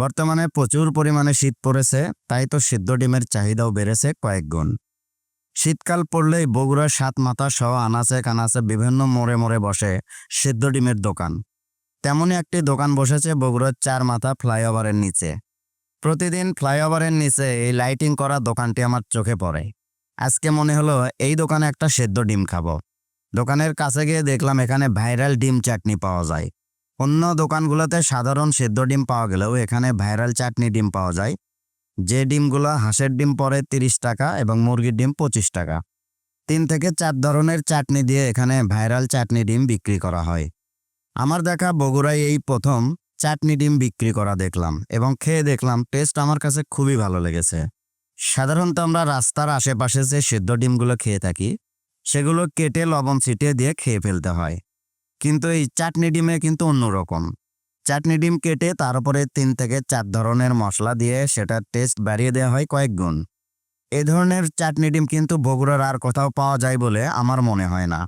বর্তমানে প্রচুর পরিমাণে শীত পড়েছে, তাই তো সিদ্ধ ডিমের চাহিদাও বেড়েছে কয়েক গুণ। শীতকাল পড়লেই বগুড়ার সাত মাথা সহ আনাচে কানাচে বিভিন্ন মোড়ে মোড়ে বসে সিদ্ধ ডিমের দোকান। তেমনই একটি দোকান বসেছে বগুড়ার চার মাথা ফ্লাইওভারের নিচে। প্রতিদিন ফ্লাইওভারের নিচে এই লাইটিং করা দোকানটি আমার চোখে পড়ে। আজকে মনে হলো এই দোকানে একটা সেদ্ধ ডিম খাব। দোকানের কাছে গিয়ে দেখলাম এখানে ভাইরাল ডিম চাটনি পাওয়া যায়। অন্য দোকানগুলোতে সাধারণ সেদ্ধ ডিম পাওয়া গেলেও এখানে ভাইরাল চাটনি ডিম পাওয়া যায়। যে ডিমগুলো হাঁসের ডিম পড়ে তিরিশ টাকা এবং মুরগির ডিম পঁচিশ টাকা। তিন থেকে চার ধরনের চাটনি দিয়ে এখানে ভাইরাল চাটনি ডিম বিক্রি করা হয়। আমার দেখা বগুড়ায় এই প্রথম চাটনি ডিম বিক্রি করা দেখলাম এবং খেয়ে দেখলাম টেস্ট আমার কাছে খুবই ভালো লেগেছে। সাধারণত আমরা রাস্তার আশেপাশে যে সেদ্ধ ডিমগুলো খেয়ে থাকি, সেগুলো কেটে লবণ ছিটিয়ে দিয়ে খেয়ে ফেলতে হয়। কিন্তু এই চাটনি ডিমে কিন্তু অন্যরকম চাটনি ডিম কেটে তার উপরে তিন থেকে চার ধরনের মশলা দিয়ে সেটার টেস্ট বাড়িয়ে দেওয়া হয় কয়েক গুণ। এ ধরনের চাটনি ডিম কিন্তু বগুড়ার আর কোথাও পাওয়া যায় বলে আমার মনে হয় না।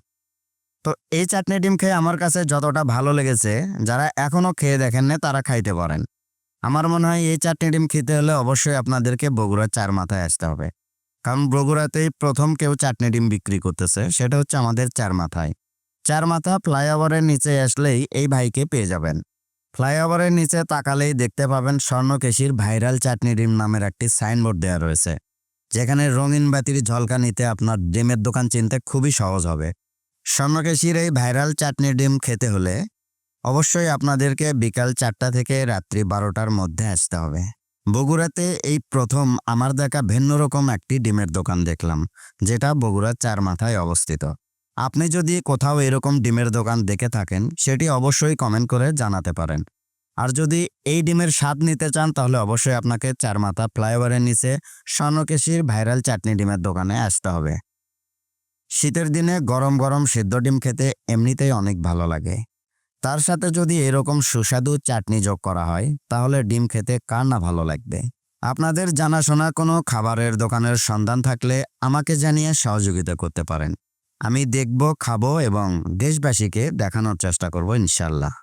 তো এই চাটনি ডিম খেয়ে আমার কাছে যতটা ভালো লেগেছে, যারা এখনও খেয়ে দেখেন না তারা খাইতে পারেন। আমার মনে হয় এই চাটনি ডিম খেতে হলে অবশ্যই আপনাদেরকে বগুড়ার চার মাথায় আসতে হবে। কারণ বগুড়াতেই প্রথম কেউ চাটনি ডিম বিক্রি করতেছে, সেটা হচ্ছে আমাদের চার মাথায়। চার মাথা ফ্লাইওভারের নিচে আসলেই এই ভাইকে পেয়ে যাবেন। ফ্লাইওভারের নিচে তাকালেই দেখতে পাবেন স্বর্ণকেশির ভাইরাল চাটনি ডিম নামের একটি সাইনবোর্ড দেওয়া রয়েছে। যেখানে রঙিন বাতির ঝলকানিতে আপনার ডিমের দোকান চিনতে খুবই সহজ হবে। স্বর্ণকেশির এই ভাইরাল চাটনি ডিম খেতে হলে অবশ্যই আপনাদেরকে বিকাল চারটা থেকে রাত্রি বারোটার মধ্যে আসতে হবে। বগুড়াতে এই প্রথম আমার দেখা ভিন্ন রকম একটি ডিমের দোকান দেখলাম, যেটা বগুড়ার চার মাথায় অবস্থিত। আপনি যদি কোথাও এরকম ডিমের দোকান দেখে থাকেন, সেটি অবশ্যই কমেন্ট করে জানাতে পারেন। আর যদি এই ডিমের স্বাদ নিতে চান, তাহলে অবশ্যই আপনাকে চার মাথা ফ্লাইওভারের নিচে স্বর্ণকেশির ভাইরাল চাটনি ডিমের দোকানে আসতে হবে। শীতের দিনে গরম গরম সিদ্ধ ডিম খেতে এমনিতেই অনেক ভালো লাগে। তার সাথে যদি এরকম সুস্বাদু চাটনি যোগ করা হয়, তাহলে ডিম খেতে কার না ভালো লাগবে? আপনাদের জানাশোনা কোনো খাবারের দোকানের সন্ধান থাকলে আমাকে জানিয়ে সহযোগিতা করতে পারেন। আমি দেখব খাব এবং দেশবাসীকে দেখানোর চেষ্টা করব ইনশাল্লাহ।